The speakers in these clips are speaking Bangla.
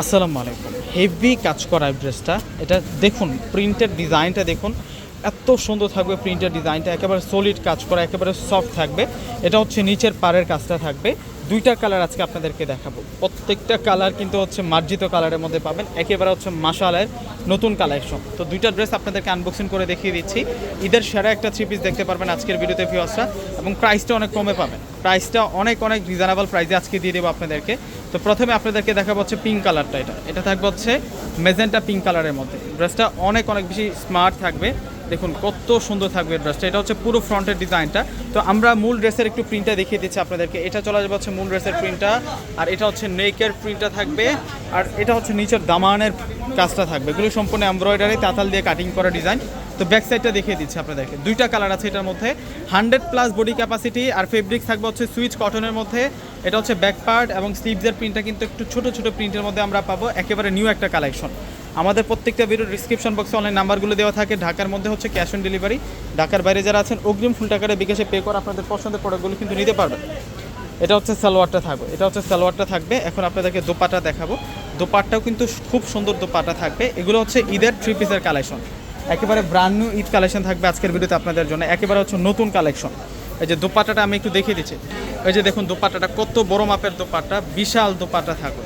আসসালামু আলাইকুম। হেভি কাজ করা ড্রেসটা এটা দেখুন প্রিন্টের ডিজাইনটা দেখুন। এত সুন্দর থাকবে প্রিন্টের ডিজাইনটা একেবারে সলিড কাজ করা, একেবারে সফট থাকবে। এটা হচ্ছে নিচের পাড়ের কাজটা থাকবে। দুইটা কালার আজকে আপনাদেরকে দেখাবো। প্রত্যেকটা কালার কিন্তু হচ্ছে মার্জিত কালারের মধ্যে পাবেন, একেবারে হচ্ছে মাসালের নতুন কালেকশন। তো দুইটা ড্রেস আপনাদেরকে আনবক্সিং করে দেখিয়ে দিচ্ছি। ঈদের সেরা একটা থ্রি পিস দেখতে পারবেন আজকের ভিডিওতে ভিউসরা এবং প্রাইসটা অনেক কমে পাবেন। প্রাইসটা অনেক অনেক রিজনেবল প্রাইসে আজকে দিয়ে দেবো আপনাদেরকে। তো প্রথমে আপনাদেরকে দেখাবো হচ্ছে পিঙ্ক কালারটা এটা। এটা থাকবে হচ্ছে মেজেন্টা পিঙ্ক কালারের মধ্যে। ড্রেসটা অনেক অনেক বেশি স্মার্ট থাকবে। দেখুন, কত সুন্দর থাকবে ড্রেসটা এটা হচ্ছে পুরো ফ্রন্টের ডিজাইনটা তো আমরা মূল ড্রেসের একটু প্রিন্টটা দেখিয়ে দিচ্ছি আপনাদেরকে। এটা চলে যাবে হচ্ছে মূল ড্রেসের প্রিন্টটা আর এটা হচ্ছে নেকের প্রিন্টটা থাকবে। আর এটা হচ্ছে নিচের দামানের কাজটা থাকবে। এগুলো সম্পূর্ণ এমব্রয়ডারি তাতাল দিয়ে কাটিং করা ডিজাইন তো ব্যাক সাইডটা দেখিয়ে দিচ্ছি আপনাদেরকে। দুইটা কালার আছে এটার মধ্যে। হান্ড্রেড প্লাস বডি ক্যাপাসিটি আর ফেব্রিক থাকবে হচ্ছে সুইচ কটনের মধ্যে। এটা হচ্ছে ব্যাক পার্ট এবং স্লিভসের প্রিন্টটা কিন্তু একটু ছোট ছোট প্রিন্টের মধ্যে আমরা পাবো। একেবারে নিউ একটা কালেকশন আমাদের প্রত্যেকটা ভিডিও ডিসক্রিপশন বক্সে অনলাইন নাম্বারগুলো দেওয়া থাকে। ঢাকার মধ্যে হচ্ছে ক্যাশ অন ডেলিভারি ঢাকার বাইরে যারা আছেন, অগ্রিম ফুল টাকাটা বিকাশে পে করে আপনাদের পছন্দের প্রোডাক্টগুলো কিন্তু নিতে পারবেন। এটা হচ্ছে সালোয়ারটা থাকবে। এটা হচ্ছে সালোয়ারটা থাকবে। এখন আপনাদেরকে দোপাটা দেখাবো। দোপাট্টাও কিন্তু খুব সুন্দর দোপাটা থাকবে। এগুলো হচ্ছে ঈদের থ্রি পিসের কালেকশন একেবারে ব্রান্ড নিউ ঈদ কালেকশন থাকবে আজকের ভিডিওতে আপনাদের জন্য। একেবারে হচ্ছে নতুন কালেকশন এই যে দোপাটাটা আমি একটু দেখিয়ে দিচ্ছি। এই যে দেখুন দোপাটাটা, কত বড় মাপের দোপাটা বিশাল দোপাটা থাকবে।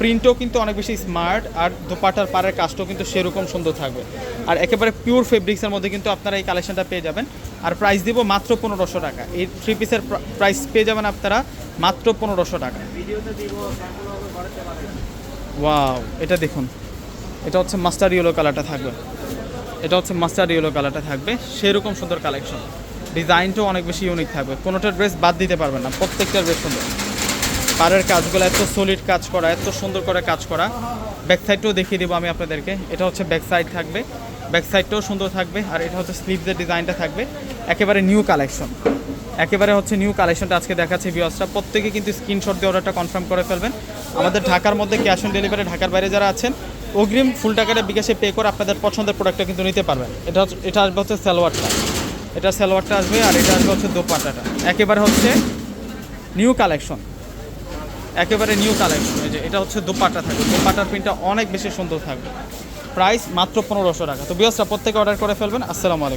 প্রিন্টও কিন্তু অনেক বেশি স্মার্ট আর দোপাটার পাড়ের কাজটাও কিন্তু সেরকম সুন্দর থাকবে। আর একেবারে পিওর ফেব্রিক্সের মধ্যে কিন্তু আপনারা এই কালেকশনটা পেয়ে যাবেন। আর প্রাইস দিব মাত্র পনেরোশো টাকা। এই থ্রি পিসের প্রাইস পেয়ে যাবেন আপনারা মাত্র পনেরোশো টাকা। ওয়াও এটা দেখুন। এটা হচ্ছে মাস্টার ইয়েলো কালারটা থাকবে। এটা হচ্ছে মাস্টার ইয়েলো কালারটা থাকবে। সেরকম সুন্দর কালেকশন ডিজাইনটাও অনেক বেশি ইউনিক থাকবে। কোনোটা ড্রেস বাদ দিতে পারবেন না। প্রত্যেকটা ড্রেস সুন্দর। পাড়ের কাজগুলো, এত সলিড কাজ করা, এত সুন্দর করে কাজ করা। ব্যাক সাইডটাও দেখিয়ে দেবো আমি আপনাদেরকে। এটা হচ্ছে ব্যাক সাইড থাকবে। ব্যাক সাইডটাও সুন্দর থাকবে। আর এটা হচ্ছে স্লিভসের ডিজাইনটা থাকবে। একেবারে নিউ কালেকশন একেবারে হচ্ছে নিউ কালেকশনটা আজকে দেখাচ্ছে ভিউয়ার্সরা প্রত্যেকে কিন্তু স্ক্রিনশট দিয়ে অর্ডারটা কনফার্ম করে ফেলবেন। আমাদের ঢাকার মধ্যে ক্যাশ অন ডেলিভারি ঢাকার বাইরে যারা আছেন, অগ্রিম ফুল টাকাটা বিকাশে পে করে আপনাদের পছন্দের প্রোডাক্টটা কিন্তু নিতে পারবেন। এটা হচ্ছে, এটা আসবে হচ্ছে সালোয়ারটা। এটা সালোয়ারটা আসবে আর এটা আসবে হচ্ছে দোপাটাটা একেবারে হচ্ছে নিউ কালেকশন একেবারে নিউ কালেকশন যে, এটা হচ্ছে দোপাট্টা থাকবে। দোপাট্টার প্রিন্টটা অনেক বেশি সুন্দর থাকবে। প্রাইস মাত্র পনেরোশো টাকা। তো বিয়সরা প্রত্যেকে অর্ডার করে ফেলবেন। আসসালামু আলাইকুম।